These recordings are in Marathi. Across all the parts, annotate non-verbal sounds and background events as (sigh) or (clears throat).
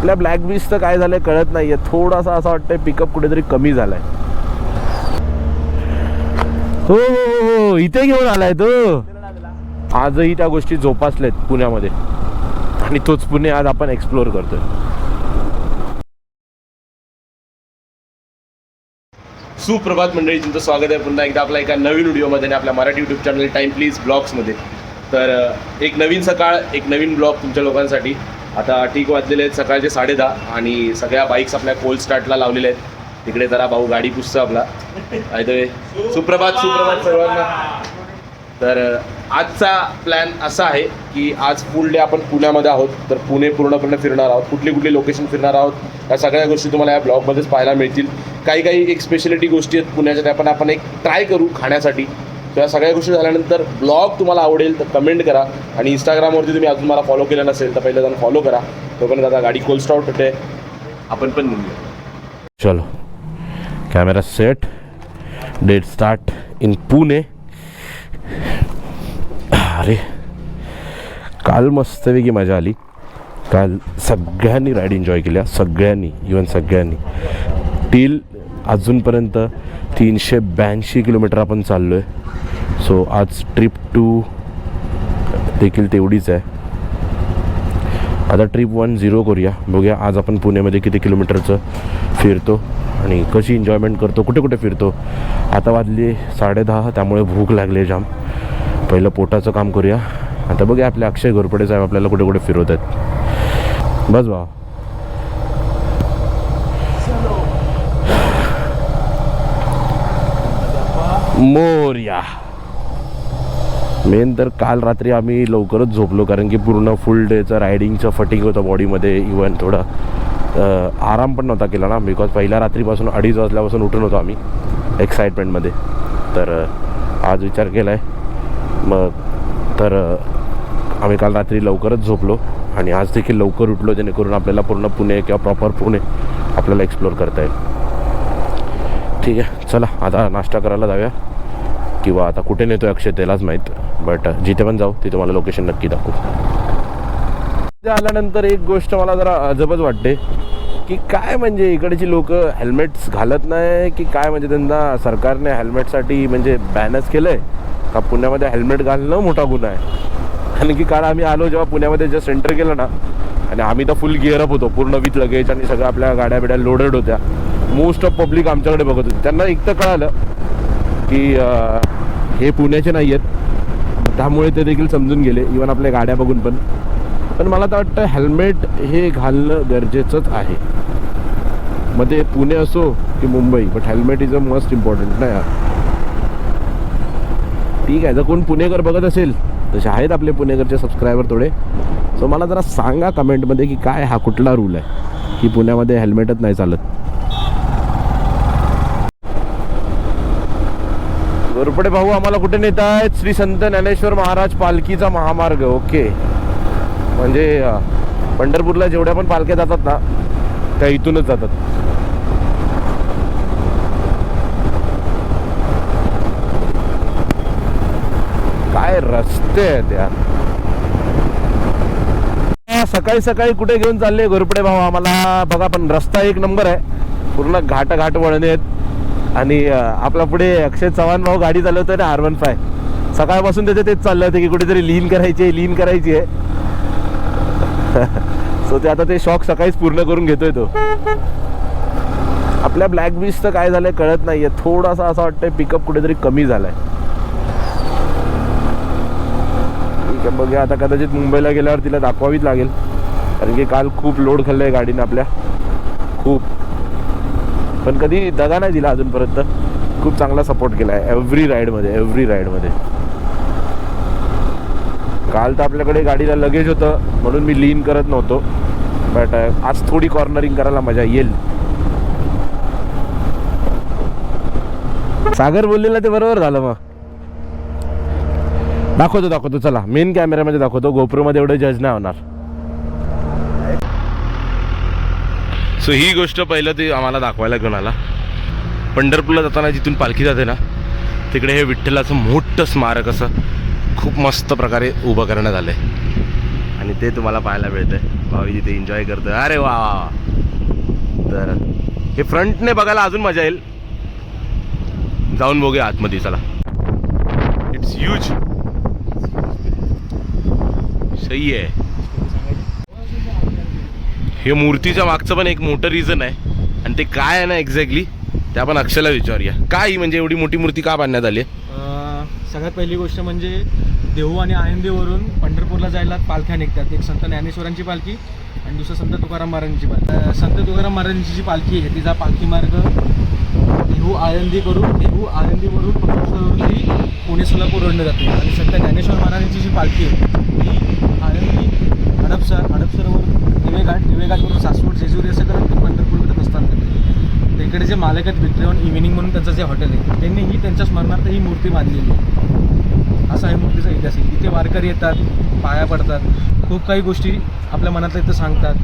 आपल्या ब्लॅक बीचचं काय झालंय कळत नाहीये. थोडासा असं वाटतंय पिकअप कुठेतरी कमी झालाय. हो हो हो हो. इथे घेऊन आलाय तो. आजही त्या गोष्टी जोपासल्यात पुण्यामध्ये. आणि तोच पुणे आज आपण एक्सप्लोअर करतोय. सुप्रभात मंडळी तुमचं स्वागत आहे पुन्हा एकदा आपल्या एका नवीन व्हिडिओमध्ये आणि आपल्या Marathi YouTube channel time please ब्लॉग्समध्ये तर एक नवीन सकाळ एक नवीन ब्लॉग तुमच्या लोकांसाठी. आता ठीक वाजलेले आहेत सकाळचे साडेदहा आणि सगळ्या बाईक्स आपल्या कोल्ड स्टार्टला लावलेल्या आहेत. तिकडे जरा भाऊ गाडी पुसतो आपला. आहे सुप्रभात सुप्रभात सर्वांना. तर आजचा प्लॅन असा आहे की आज फुल डे आपण पुण्यामध्ये आहोत. तर पुणे पूर्णपणे फिरणार आहोत. कुठली कुठली लोकेशन फिरणार आहोत या सगळ्या गोष्टी तुम्हाला या ब्लॉगमध्येच पाहायला मिळतील. काही काही एक स्पेशलिटी गोष्टी आहेत पुण्याच्या त्या पण आपण एक ट्राय करू खाण्यासाठी. त्या या सगळ्या गोष्टी झाल्यानंतर ब्लॉग तुम्हाला आवडेल तर कमेंट करा. आणि इंस्टाग्रामवरती तुम्ही अजून मला फॉलो केलं नसेल तर पहिले जाऊन फॉलो करा. तोपर्यंत आता गाडी कोल्ड स्टॉट होते. आपण पण निघूया. चलो. Camera set date start in Pune अरे. काल मस्तपैकी मजा आली. काल सगळ्यांनी राईड एन्जॉय केल्या. सगळ्यांनी इवन सगळ्यांनी. टील अजूनपर्यंत तीनशे ब्याऐंशी किलोमीटर आपण चाललो आहे सो आज ट्रिप टू देखील तेवढीच आहे. आता ट्रिप वन झिरो करूया. बघूया आज आपण पुण्यामध्ये किती किलोमीटरचं फिरतो आणि कशी एन्जॉयमेंट करतो कुठे कुठे फिरतो. आता वाजली साडेदहा त्यामुळे भूक लागली जाम. पहिलं पोटाचं काम करूया. आता बघूया आपले अक्षय घोरपडे साहेब आपल्याला कुठे कुठे फिरवत आहेत. बस भावा. मोर्या. मेन तर काल रात्री आम्ही लवकरच झोपलो कारण की पूर्ण फुल डेचं रायडिंगचं फटिंग होतं बॉडीमध्ये इवन थोडं आराम पण नव्हता केला ना बिकॉज पहिल्या रात्रीपासून अडीच वाजल्यापासून उठून होतो आम्ही एक्साइटमेंटमध्ये तर आज विचार केला आहे मग तर आम्ही काल रात्री लवकरच झोपलो आणि आज देखील लवकर उठलो जेणेकरून आपल्याला पूर्ण पुणे किंवा प्रॉपर पुणे आपल्याला एक्सप्लोअर करता येईल. ठीक आहे चला आता नाश्ता करायला जाऊया. किंवा आता कुठे नेतो अक्षय त्यालाच माहीत. बट जिथे पण जाऊ तिथे मला लोकेशन नक्की दाखवू. तिथे आल्यानंतर एक गोष्ट मला जरा अजबच वाटते की काय म्हणजे इकडची लोक हेल्मेट्स घालत नाही की काय म्हणजे त्यांना सरकारने हेल्मेटसाठी म्हणजे बॅनच केलं आहे का पुण्यामध्ये हेल्मेट घालणं मोठा गुन्हा आहे. कारण की काल आम्ही आलो जेव्हा पुण्यामध्ये जे सेंटर केलं ना आणि आम्ही तर फुल गिअरअप होतो पूर्ण विथ लगेज आणि सगळ्या आपल्या गाड्या बिड्या लोडेड होत्या. मोस्ट ऑफ पब्लिक आमच्याकडे बघत होती. त्यांना एक तर कळालं की हे पुण्याचे नाही आहेत त्यामुळे ते देखील समजून गेले. इवन आपल्या गाड्या बघून पण. पण मला तर वाटतं हेल्मेट हे घालणं गरजेचंच आहे. मग ते पुणे असो की Mumbai but helmet is a must important ना यार ठीक आहे जर कोण पुणेकर बघत असेल तसे आहेत आपले पुणेकरचे सबस्क्रायबर थोडे. सो मला जरा सांगा कमेंटमध्ये की काय हा कुठला रूल आहे? की पुण्यामध्ये हेल्मेटच नाही चालत. गोरपडे भाऊ आम्हाला कुठे नेत आहेत श्री संत ज्ञानेश्वर महाराज पालखीचा महामार्ग ओके. म्हणजे पंढरपूरला जेवढ्या पण पालख्या जातात ना त्या इथूनच जातात. काय रस्ते आहेत यार. सकाळी सकाळी कुठे घेऊन चालले? घोरपडे भाऊ आम्हाला बघा पण रस्ता एक नंबर आहे. पूर्ण घाट घाट वळणे आहेत आणि आपला पुढे अक्षय चव्हाण भाऊ गाडी चालवतोय ना आर वन फाय सकाळपासून त्याचं तेच चाललं होतं की कुठेतरी लीन करायची आहे लीन करायची आहे. (laughs) सो ते आता ते शॉक सकाळीच पूर्ण करून घेतोय तो. आपल्या ब्लॅक बीचचं काय झालंय कळत नाहीये. थोडासा असं वाटतंय पिकअप कुठेतरी कमी झालाय. ठीक आहे बघूया आता कदाचित मुंबईला गेल्यावर तिला दाखवावीच लागेल. कारण की काल खूप लोड खाल्लंय गाडीनं आपल्या. खूप. पण कधी दगा नाही दिला अजूनपर्यंत. खूप चांगला सपोर्ट केला आहे एव्हरी राईडमध्ये एव्हरी राईडमध्ये काल तर आपल्याकडे गाडीला लगेज होतं म्हणून मी लीन करत नव्हतो. बट आज थोडी कॉर्नरिंग करायला मजा येईल. सागर बोललेला ते बरोबर झालं मग. दाखवतो दाखवतो. चला मेन कॅमेऱ्यामध्ये दाखवतो. गोप्रोमध्ये एवढं जज नाही होणार. सो ही गोष्ट पहिलं ते आम्हाला दाखवायला घेऊन आला. पंढरपूरला जाताना जिथून पालखी जाते ना तिकडे हे विठ्ठलाचं मोठं स्मारक असं खूप मस्त प्रकारे उभं करण्यात आलं आहे आणि ते तुम्हाला पाहायला मिळतं भावी तिथे एन्जॉय करतं अरे वा वा. तर हे फ्रंटने बघायला अजून मजा येईल. जाऊन बघूया आतमध्ये चला. इट्स ह्यूज सही आहे. हे मूर्तीच्या मागचं पण एक मोठं रिझन आहे. आणि ते काय आहे ना एक्झॅक्टली ते आपण अक्षला विचारूया. काय ही म्हणजे एवढी मोठी मूर्ती का बांधण्यात आली आहे? अं, सगळ्यात पहिली गोष्ट म्हणजे देहू आणि आळंदीवरून पंढरपूरला जायला पालख्या निघतात. एक संत ज्ञानेश्वरांची पालखी आणि दुसरं संत तुकाराम महाराजांची पालखी. अं, संत तुकाराम महाराजांची जी पालखी आहे तिचा पालखी मार्ग देहू आळंदी करून देहू आळंदीवरून पंढरपूरवरून ती पुणे सोलापूर रोडने जाते. आणि संत ज्ञानेश्वर महाराजांची जी पालखी आहे ती आळंदी हडपसर हडपसरवरून दिवेघाट दिवेघाटवरून सासवड जेजुरी असं करत ते पंढरपूरकडे प्रस्थान करते तिकडे इकडे जे मालक आहेत विक्रेवन इव्हिनिंग म्हणून त्यांचं जे हॉटेल आहे त्यांनी ही त्यांच्या स्मरणार्थ ही मूर्ती बांधलेली आहे. असा आहे मूर्तीचा इतिहास आहे. इथे वारकरी येतात पाया पडतात खूप काही गोष्टी आपल्या मनातल्या इथं सांगतात.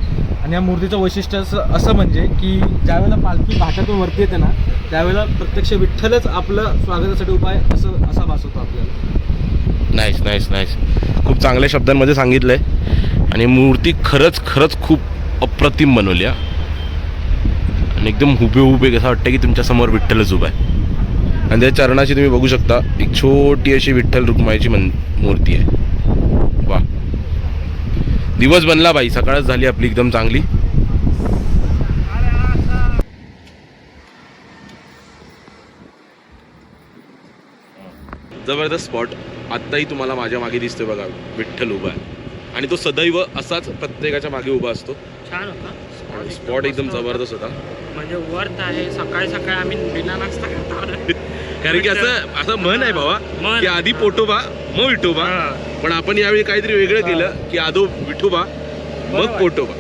आणि या मूर्तीचं वैशिष्ट्य असं असं म्हणजे की ज्यावेळेला पालखी भाटातून वरती येते ना त्यावेळेला प्रत्यक्ष विठ्ठलच आपलं स्वागतासाठी उपाय असं असा भासवतो आपल्याला. नाईस नाईस नाईस खूप चांगल्या शब्दांमध्ये सांगितलं आहे आणि मूर्ती खरंच खरंच खूप अप्रतिम बनवली आणि एकदम हुबे हुबे कसं वाटतं की तुमच्यासमोर विठ्ठलच उभा आहे. आणि त्या चरणाची तुम्ही बघू शकता एक छोटी अशी विठ्ठल रुक्माईची मन मूर्ती आहे. वा दिवस बनला बाई सकाळच झाली आपली एकदम चांगली. जबरदस्त स्पॉट आत्ताही तुम्हाला माझ्या मागे दिसतोय बघा विठ्ठल उभा आहे. आणि तो सदैव असाच प्रत्येकाच्या मागे उभा असतो. छान होता. स्पॉट एकदम जबरदस्त होता. म्हणजे वर्थ आहे. सकाळी सकाळी आम्ही बिना नाश्ता. कारण की असं असं म्हण आहे बाबा. की आधी पोटोबा मग विठोबा. पण आपण यावेळी काहीतरी वेगळं केलं की आदो विठोबा मग. पोटोबा.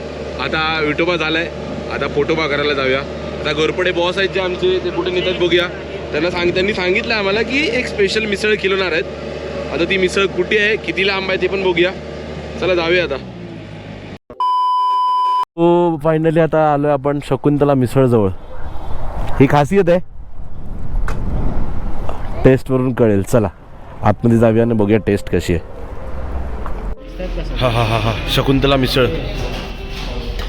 आता विठोबा झालाय. आता पोटोबा करायला जाऊया. आता घोरपडे बॉस आहेत जे आमचे ते कुठे नेतात बघूया. त्यांना सांग त्यांनी सांगितलं आम्हाला की एक स्पेशल मिसळ खिलवणार आहेत. आता ती मिसळ कुठे आहे किती लांब आहे ते पण बघूया. चला जाऊया आता. हो फायनली आता आलोय आपण शकुंतला मिसळ जवळ ही खासियत आहे. टेस्ट वरून कळेल. चला आतमध्ये जाऊया आणि बघूया टेस्ट कशी आहे. हा हा हा हा. शकुंतला मिसळ.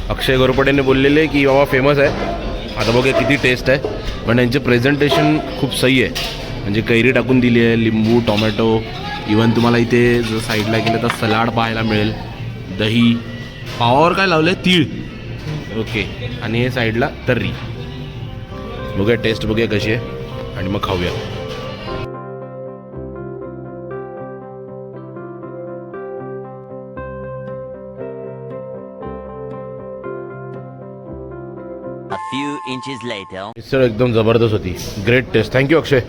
अक्षय गोरपडेने बोललेले की बाबा फेमस आहे. आता बघूया किती टेस्ट आहे. पण यांचे प्रेझेंटेशन खूप सही आहे. म्हणजे कैरी टाकून दिली आहे लिंबू टोमॅटो इवन तुम्हाला इथे जर साईडला गेलं तर सलाड पाहायला मिळेल. दही. पावावर काय लावलं आहे तीळ. ओके आणि हे साईडला तर्री. बघूया टेस्ट बघूया कशी आहे. आणि मग खाऊया. A few inches later. मिसळ एकदम जबरदस्त होती. Great taste thank you Akshay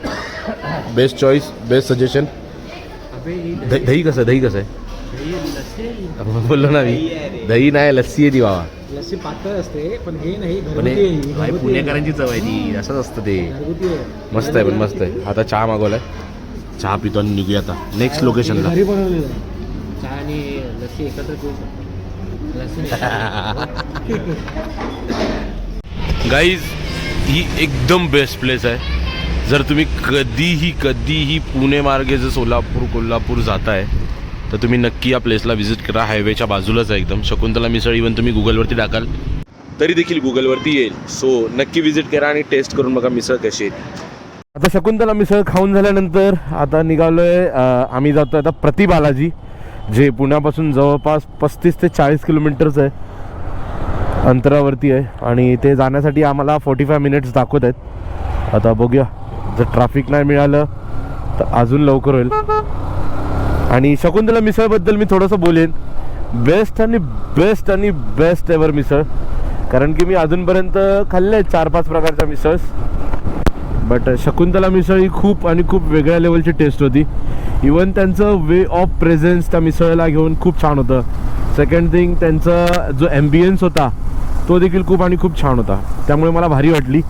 best choice best suggestion दही दही कसं दही कसं आहे? बोललो ना मी. दही नाही लस्सी आहे ती बाबा. लस्सी पातळ असते पण हे नाही. पुणेकरांची चव आहे ती. असंच असतं ते. मस्त आहे पण मस्त आहे. आता चहा मागवलाय. चहा पितो आणि निघूया आता. नेक्स्ट लोकेशनला घरी बनवलेलं आहे. चहा आणि लस्सी एकत्र पिऊ शकतो. लस्सी गाईज (laughs) ही एकदम बेस्ट प्लेस आहे. जर तुम्ही कधीही कधीही पुणे मार्गे जर सोलापूर कोल्हापूर जाताय तर तुम्ही नक्की या प्लेसला व्हिजिट करा. हायवेच्या बाजूलाच आहे एकदम. शकुंतला मिसळ इव्हन तुम्ही गुगलवरती टाकाल. तरी देखील गुगलवरती येईल. सो नक्की व्हिजिट करा आणि टेस्ट करून बघा मिसळ कशी येईल आता शकुंतला मिसळ खाऊन झाल्यानंतर आता निघालोय आहे आम्ही जातो आता प्रतिबालाजी जे पुण्यापासून जवळपास पस्तीस ते चाळीस किलोमीटरच आहे अंतरावरती आहे. आणि ते जाण्यासाठी आम्हाला फोर्टी फाय मिनिट्स दाखवत आहेत. आता बघूया. जर ट्रॅफिक नाही मिळालं तर अजून लवकर होईल. आणि शकुंतला मिसळबद्दल मी थोडंसं बोलेन. बेस्ट आणि बेस्ट आणि बेस्ट एवर मिसळ. कारण की मी अजूनपर्यंत खाल्ले आहेत चार पाच प्रकारच्या मिसळस. बट शकुंतला मिसळ ही खूप आणि खूप वेगळ्या लेवलची टेस्ट होती. इवन त्यांचं वे ऑफ प्रेझेन्स त्या मिसळला घेऊन खूप छान होतं. सेकंड थिंग त्यांचा जो ॲम्बियन्स होता तो देखील खूप आणि खूप छान होता. त्यामुळे मला भारी वाटली.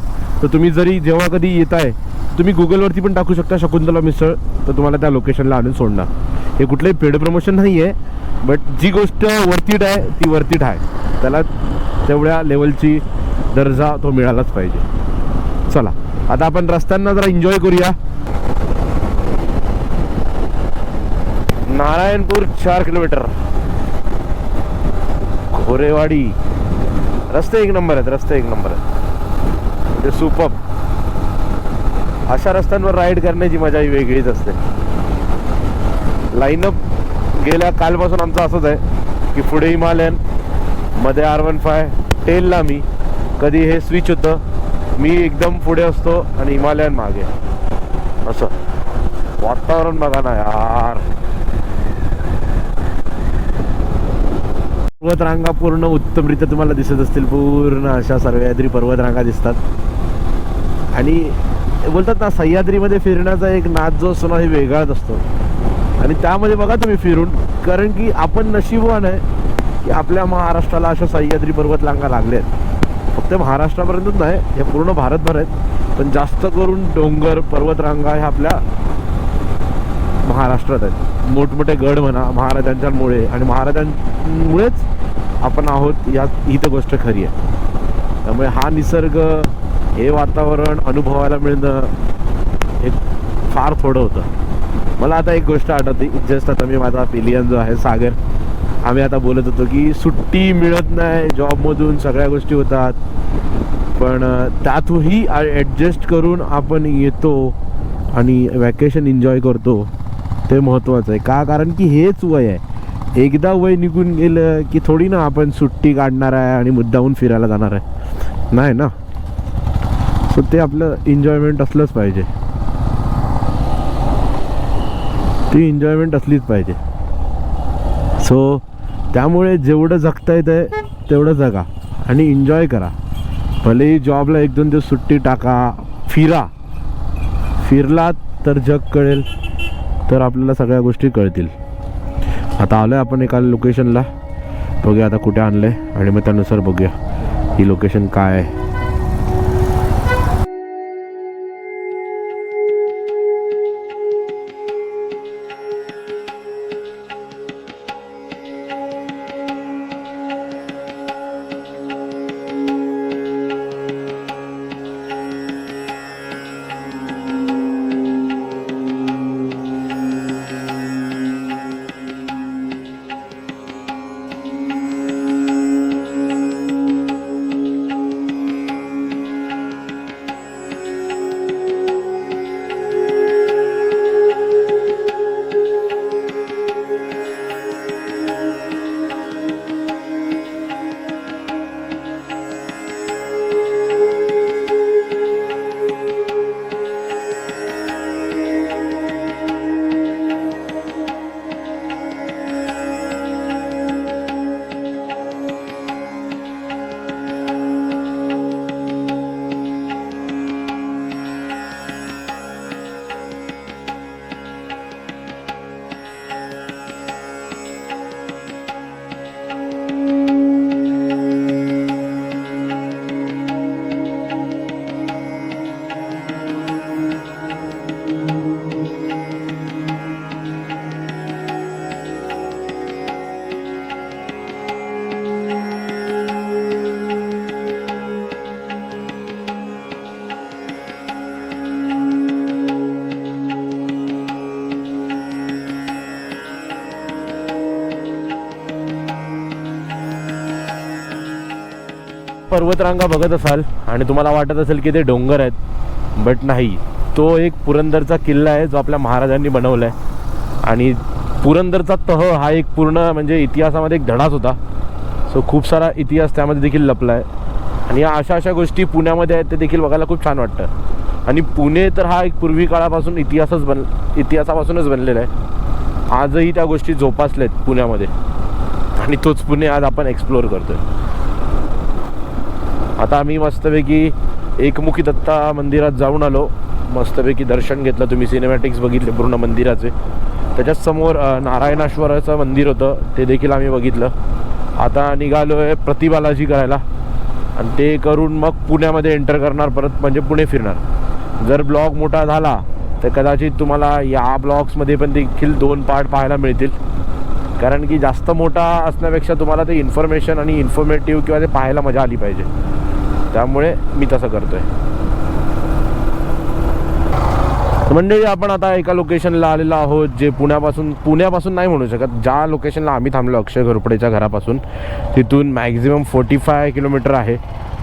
तर तुम्ही जरी जेव्हा कधी येत आहे तुम्ही गुगलवरती पण टाकू शकता शकुंतला मिसळ. तर तुम्हाला त्या लोकेशनला आणून सोडणार. हे कुठलंही पेड प्रमोशन नाही आहे बट जी गोष्ट वर्तीट आहे ती वर्तीट आहे. त्याला तेवढ्या लेवलची दर्जा तो मिळालाच पाहिजे. चला आता आपण रस्त्यांना जरा एन्जॉय करूया. नारायणपूर चार किलोमीटर. खोरेवाडी रस्ते एक नंबर आहेत रस्ते एक नंबर आहेत. ते सुपर अशा रस्त्यांवर राईड करण्याची मजा ही वेगळीच असते. लाईनअप गेल्या कालपासून आमचं असंच आहे की पुढे हिमालयनमध्ये आर वन फाय टेलला मी कधी हे स्विच होतं मी एकदम पुढे असतो आणि हिमालयन मागे. असं. वातावरण बघा ना यार. पर्वतरांगा पूर्ण उत्तमरित्या तुम्हाला दिसत असतील पूर्ण अशा सर्वाद्री पर्वतरांगा दिसतात. आणि बोलतात ना सह्याद्रीमध्ये फिरण्याचा एक नाद जो असतो ना हे वेगळाच असतो. आणि त्यामध्ये बघा तुम्ही फिरून कारण की आपण नशीबवान आहे की आपल्या महाराष्ट्राला अशा सह्याद्री पर्वतरांगा लागल्या आहेत फक्त महाराष्ट्रापर्यंतच नाही हे पूर्ण भारतभर आहेत. पण जास्त करून डोंगर पर्वतरांगा ह्या आपल्या महाराष्ट्रात आहेत. मोठमोठे गड म्हणा महाराजांच्यामुळे आणि महाराजांमुळेच आपण आहोत यात ही तर गोष्ट खरी आहे. त्यामुळे हा निसर्ग हे वातावरण अनुभवायला मिळणं हे फार थोडं होतं. मला आता एक गोष्ट आठवते. जस्ट आता मी माझा पिलियन जो आहे सागर आम्ही आता बोलत होतो की सुट्टी मिळत नाही जॉबमधून सगळ्या गोष्टी होतात. पण त्यातही ॲडजस्ट करून आपण येतो आणि वॅकेशन एन्जॉय करतो ते महत्त्वाचं आहे. का? कारण की हेच वय आहे. एकदा वय निघून गेलं की थोडी ना आपण सुट्टी काढणार आहे आणि मुद्दाहून फिरायला जाणार आहे. नाही ना? सो ते आपलं एन्जॉयमेंट असलंच पाहिजे. ती एन्जॉयमेंट असलीच पाहिजे. सो त्यामुळे जेवढं जगता येतं आहे तेवढं जगा आणि एन्जॉय करा. भलेही जॉबला एक दोन दिवस सुट्टी टाका फिरा. फिरलात तर जग कळेल तर आपल्याला सगळ्या गोष्टी कळतील. आता आलो आहे आपण एका लोकेशनला बघूया आता कुठे आणलं आहे आणि मग त्यानुसार बघूया. ही लोकेशन काय आहे. पर्वतरांगा बघत असाल आणि तुम्हाला वाटत असेल की ते डोंगर आहेत बट नाही. तो एक पुरंदरचा किल्ला आहे जो आपल्या महाराजांनी बनवला आहे आणि पुरंदरचा तह हा एक पूर्ण म्हणजे इतिहासामध्ये एक धडाच होता. सो खूप सारा इतिहास त्यामध्ये देखील लपला आहे आणि या अशा अशा गोष्टी पुण्यामध्ये आहेत ते देखील बघायला खूप छान वाटतं. आणि पुणे तर हा एक पूर्वी काळापासून इतिहासच बन इतिहासापासूनच बनलेला आहे. आजही त्या गोष्टी जोपासल्यात पुण्यामध्ये. आणि तोच पुणे आज आपण एक्सप्लोअर आहे आता आम्ही मस्तपैकी एकमुखी दत्ता मंदिरात जाऊन आलो. मस्तपैकी दर्शन घेतलं तुम्ही सिनेमॅटिक्स बघितले पूर्ण मंदिराचे. त्याच्याच समोर नारायणेश्वराचं मंदिर होतं ते देखील आम्ही बघितलं. आता निघालो आहे प्रतिबालाजी करायला. आणि ते करून मग पुण्यामध्ये एंटर करणार परत म्हणजे पुणे फिरणार. जर ब्लॉग मोठा झाला तर कदाचित तुम्हाला या ब्लॉग्समध्ये पण देखील दोन पार्ट पाहायला मिळतील. कारण की जास्त मोठा असण्यापेक्षा तुम्हाला ते इन्फॉर्मेशन आणि इन्फॉर्मेटिव्ह किंवा ते पाहायला मजा आली पाहिजे. त्यामुळे मी तसं करतोय. म्हणजे आपण आता एका लोकेशनला आलेलो आहोत जे पुण्यापासून पुण्यापासून नाही म्हणू शकत ज्या लोकेशनला आम्ही थांबलो अक्षय घोरपडेच्या घरापासून. तिथून मॅक्झिमम फोर्टी फाय किलोमीटर आहे.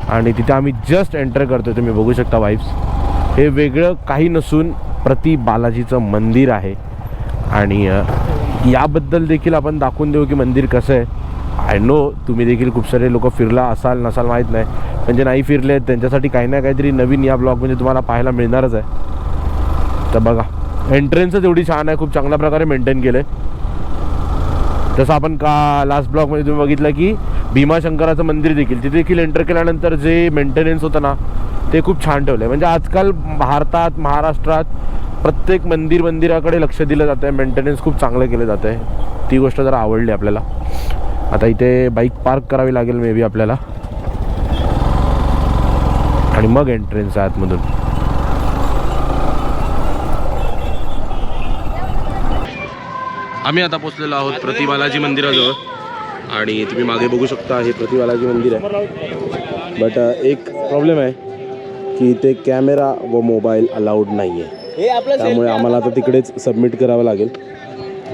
आणि तिथे आम्ही जस्ट एंटर करतो तुम्ही बघू शकता वाईब्स हे वेगळं काही नसून प्रति बालाजीचं मंदिर आहे. आणि याबद्दल देखील आपण दाखवून देऊ की मंदिर कसं आहे. आय नो तुम्ही देखील खूप सारे लोक फिरला असाल नसाल माहीत नाही. म्हणजे नाही फिरले त्यांच्यासाठी काही ना काहीतरी नवीन या ब्लॉग म्हणजे तुम्हाला पाहायला मिळणारच आहे. तर बघा एंट्रन्सच एवढी छान आहे खूप चांगल्या प्रकारे मेंटेन केलं आहे तसं आपण का लास्ट ब्लॉगमध्ये तुम्ही बघितलं की भीमाशंकराचं मंदिर देखील तिथे देखील एंटर केल्यानंतर जे मेंटेनन्स होतं ना ते खूप छान ठेवलं आहे म्हणजे आजकाल भारतात महाराष्ट्रात प्रत्येक मंदिर मंदिराकडे लक्ष दिलं जातं आहे मेंटेनन्स खूप चांगलं केलं जातं आहे ती गोष्ट जरा आवडली आपल्याला. आता इथे बाईक पार्क करावी लागेल मे बी आपल्याला. आणि मग एंट्रन्स आहे आतमधून. आम्ही आता पोचलेलो आहोत प्रतिबालाजी मंदिराजवळ. आणि तुम्ही मागे बघू शकता हे प्रतिबालाजी मंदिर आहे. बट एक प्रॉब्लेम आहे की इथे कॅमेरा व मोबाईल अलाउड नाही आहे त्यामुळे आम्हाला आता तिकडेच सबमिट करावं लागेल.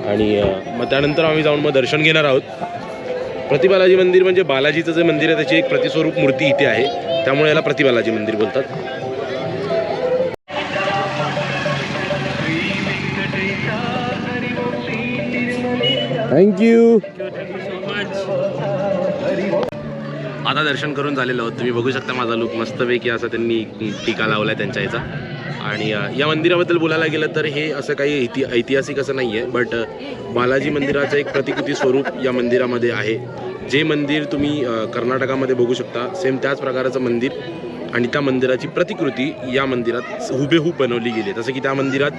आणि मग त्यानंतर आम्ही जाऊन मग दर्शन घेणार आहोत. प्रतिबालाजी मंदिर म्हणजे बालाजीचं जे मंदिर आहे त्याची एक प्रतिस्वरूप मूर्ती इथे आहे. त्यामुळे याला प्रतिबालाजी मंदिर बोलतात. थँक्यू आता दर्शन करून झालेलं आहोत. तुम्ही बघू शकता माझा लुक मस्तपैकी असा त्यांनी टीका लावला आहे त्यांच्या याचा. आणि या मंदिराबद्दल बोलायला गेलं तर हे असं काही इति ऐतिहासिक असं नाही आहे बट बालाजी मंदिराचं एक प्रतिकृती स्वरूप या मंदिरामध्ये आहे. जे मंदिर तुम्ही कर्नाटकामध्ये बघू शकता सेम त्याच प्रकाराचं मंदिर आणि त्या मंदिराची प्रतिकृती या मंदिरात हुबेहूब बनवली गेली आहे. जसं की त्या मंदिरात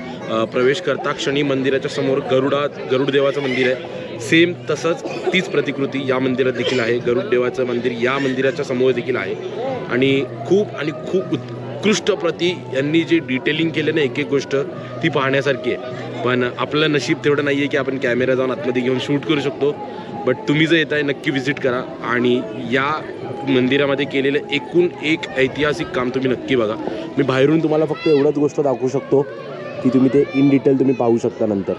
प्रवेश करता क्षणी मंदिराच्या समोर गरुडा गरुड देवाचं मंदिर आहे. सेम तसंच तीच प्रतिकृती या मंदिरात देखील आहे. गरुड देवाचं मंदिर या मंदिराच्या समोर देखील आहे. आणि खूप आणि खूप उत्कृष्ट प्रती यांनी जे डिटेलिंग केलं ना एक एक गोष्ट ती पाहण्यासारखी आहे. पण आपलं नशीब तेवढं नाही आहे की आपण कॅमेरा जाऊन आतमध्ये घेऊन शूट करू शकतो. बट तुम्ही जर येत आहे नक्की व्हिजिट करा. आणि या मंदिरामध्ये केलेलं एकूण एक ऐतिहासिक काम तुम्ही नक्की बघा. मी बाहेरून तुम्हाला फक्त एवढंच गोष्ट दाखवू शकतो की तुम्ही ते इन डिटेल तुम्ही पाहू शकता नंतर.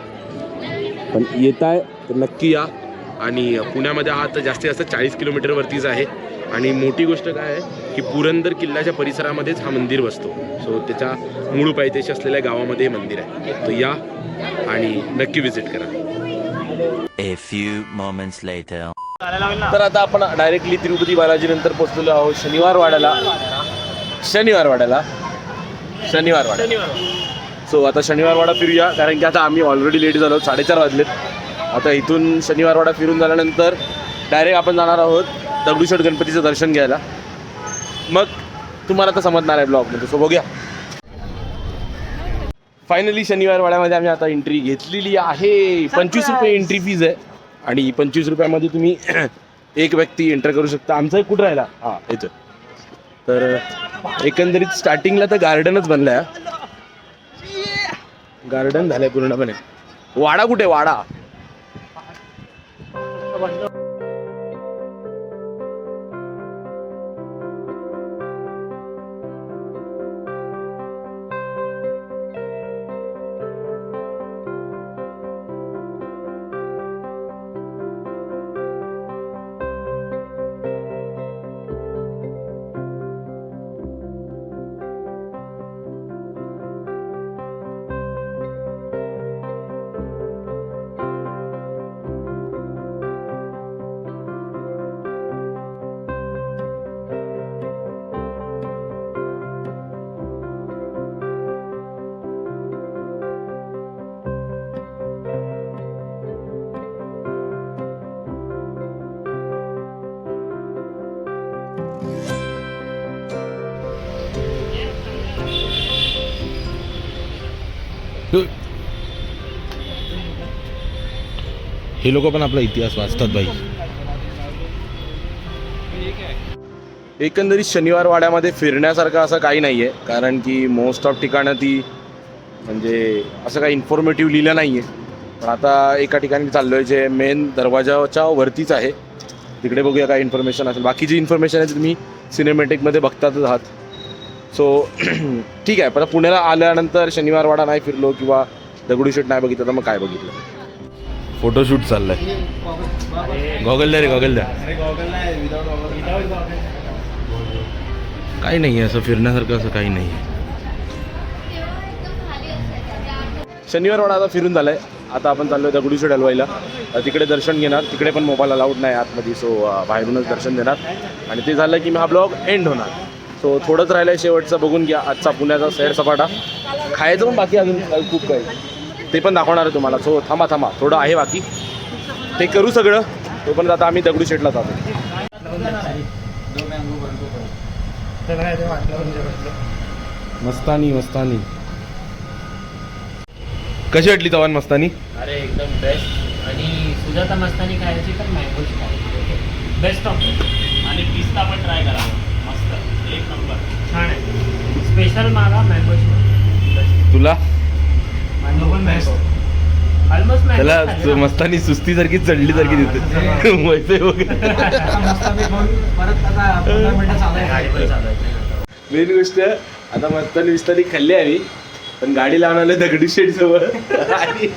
पण येत आहे तर नक्की या. आणि पुण्यामध्ये हा तर जास्तीत जास्त चाळीस किलोमीटरवरतीच आहे. आणि मोठी गोष्ट काय आहे की पुरंदर किल्ल्याच्या परिसरामध्येच हा मंदिर बसतो. सो त्याच्या मूळ पायथ्याशी असलेल्या गावामध्ये हे मंदिर आहे. तर या आणि नक्की व्हिजिट करा. A few moments later. तर आता आपण डायरेक्टली तिरुपती बालाजी नंतर पोहोचलेलो आहोत शनिवार वाड्याला. शनिवार वाड्याला. शनिवार वाडा. सो आता शनिवार वाडा फिरूया कारण की आता आम्ही ऑलरेडी लेट झालो साडेचार वाजलेत. आता इथून शनिवार वाडा फिरून झाल्यानंतर डायरेक्ट आपण जाणार आहोत दगडूशेठ गणपतीचं दर्शन घ्यायला. मग तुम्हाला तर समजणार आहे ब्लॉगमध्ये सो बघूया. फायनली शनिवार वाड्यामध्ये आम्ही आता एंट्री घेतलेली आहे. पंचवीस रुपये एंट्री फीज आहे. आणि पंचवीस रुपयामध्ये तुम्ही (clears throat) एक व्यक्ती एंटर करू शकता. आमचा एक कुठं राहिला? हां येतो तर एकंदरीत स्टार्टिंगला तर गार्डनच बनलं आहे गार्डन झालंय पूर्णपणे. वाडा कुठे वाडा. हे लोक पण आपला इतिहास वाचतात बाई. एकंदरीत शनिवार वाड्यामध्ये फिरण्यासारखं असं काही नाही आहे कारण की मोस्ट ऑफ ठिकाणं ती म्हणजे असं काही इन्फॉर्मेटिव्ह लिहिलं नाही आहे पण आता एका ठिकाणी चाललो आहे जे मेन दरवाजाच्या वरतीच आहे. तिकडे बघूया काय इन्फॉर्मेशन असेल. बाकीची इन्फॉर्मेशन आहे ती तुम्ही सिनेमॅटिकमध्ये बघतातच आहात. सो (clears throat) ठीक आहे. पण पुण्याला आल्यानंतर शनिवारवाडा नाही फिरलो किंवा दगडूशेठ नाही बघितलं तर मग काय बघितलं? फोटोशूट चाललाय. गॉगल द्या रे गॉगल द्या. काही नाही आहे असं फिरण्यासारखं असं काही नाही. आहे शनिवारवाडा आता फिरून झालाय. आता आपण चाललोय दगडूशेठ हलवाईला. तिकडे दर्शन घेणार. तिकडे पण मोबाईल अलाउड नाही आतमध्ये सो बाहेरूनच दर्शन देणार. आणि ते झालं की मग हा ब्लॉग एंड होणार. सो थोडंच राहिलंय शेवटचं. बघून घ्या आजचा पुण्याचा सैर सपाटा खायचं पण बाकी अजून खूप काही. ते पण दाखवणार आहे तुम्हाला. सो थांबा थांबा. थोडं आहे बाकी. ते करू सगळं. तोपर्यंत आता आम्ही दगडूशेठला जातो. मस्तानी मस्तानी. कशी वाटली चव्हाण मस्तानी? अरे एकदम बेस्ट आणि सुजाता मस्तानी खायची तर मँगोची खायची बेस्ट ऑफ आणि पिस्ता पण ट्राय करा. मस्त. एक नंबर छान आहे. स्पेशल मागा मँगोची तुला? त्याला मस्तानी सुस्ती सारखी चढली सारखी दिसते. वैसे मेन गोष्ट आता मस्तानी विस्तानी खाल्ली आम्ही पण गाडी लावून आलोय दगडूशेठ जवळ. आणि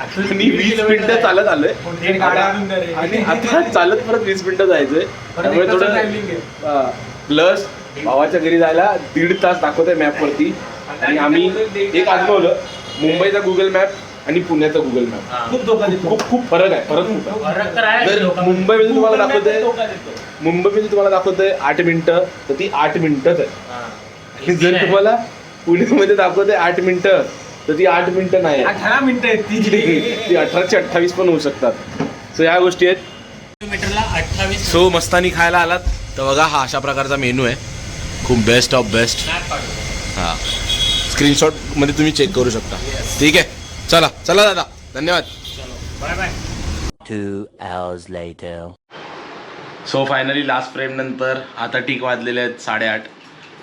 आणि वीस मिनिटं चालत आलोय. आणि आता चालत परत वीस मिनिटं जायचंय. त्यामुळे थोडं. प्लस भावाच्या घरी जायला दीड तास दाखवतोय मॅप वरती. आणि आम्ही एक आजमावलं. मुंबईचा गुगल मॅप आणि पुण्याचा गुगल मॅप खूप धोका देतो. खूप खूप फरक आहे फरक खूप आहे. फरक तर आहे. जर लोकांना. मुंबईमध्ये तुम्हाला दाखवतंय धोका देतो. मुंबईमध्ये तुम्हाला दाखवतंय आठ मिनिटं तर ती आठ मिनिटंच आहे. हा. आणि जर तुम्हाला पुण्यामध्ये दाखवतंय आठ मिनिटं तर ती आठ मिनिटं नाही आहे. अठरा मिनिटं आहेत ती. (laughs) ती अठराशे अठ्ठावीस पण होऊ शकतात. सो ह्या गोष्टी आहेत. किलोमीटरला अठ्ठावीस सो मस्तानी खायला आलात. तर बघा हा अशा प्रकारचा मेनू आहे. खूप बेस्ट ऑफ बेस्ट हां. स्क्रीनशॉटमध्ये तुम्ही चेक करू शकता. ठीक आहे? चला चला दादा. धन्यवाद. Bye bye Two hours later. So finally last frame नंतर आता टीक वाजलेले आहेत साडेआठ.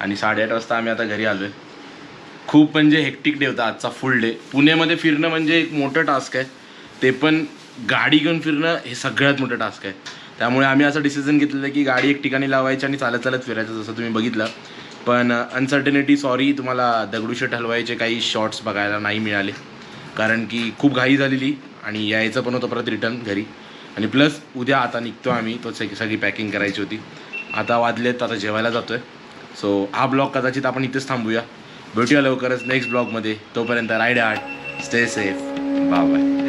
आणि साडेआठ वाजता आम्ही आता घरी आलो आहे खूप म्हणजे हेक्टिक डे होता आजचा फुल डे पुण्यामध्ये फिरणं म्हणजे एक मोठं टास्क आहे. ते पण गाडी घेऊन फिरणं हे सगळ्यात मोठं टास्क आहे. त्यामुळे आम्ही असं डिसिजन घेतलेलं की गाडी एक ठिकाणी लावायची आणि चालत चालत फिरायचं जसं तुम्ही बघितलं. पण अनसर्टनिटी सॉरी तुम्हाला दगडूशेठ हलवायचे काही शॉर्ट्स बघायला नाही मिळाले. कारण की खूप घाई झालेली आणि यायचं पण होतं परत रिटर्न घरी. आणि प्लस उद्या आता निघतो आम्ही तो सगळी पॅकिंग करायची होती. आता वाजलेत आता जेवायला जातो आहे सो हा ब्लॉग कदाचित आपण इथेच थांबूया. भेटूया लवकरच नेक्स्ट ब्लॉगमध्ये तोपर्यंत ride hard stay safe bye bye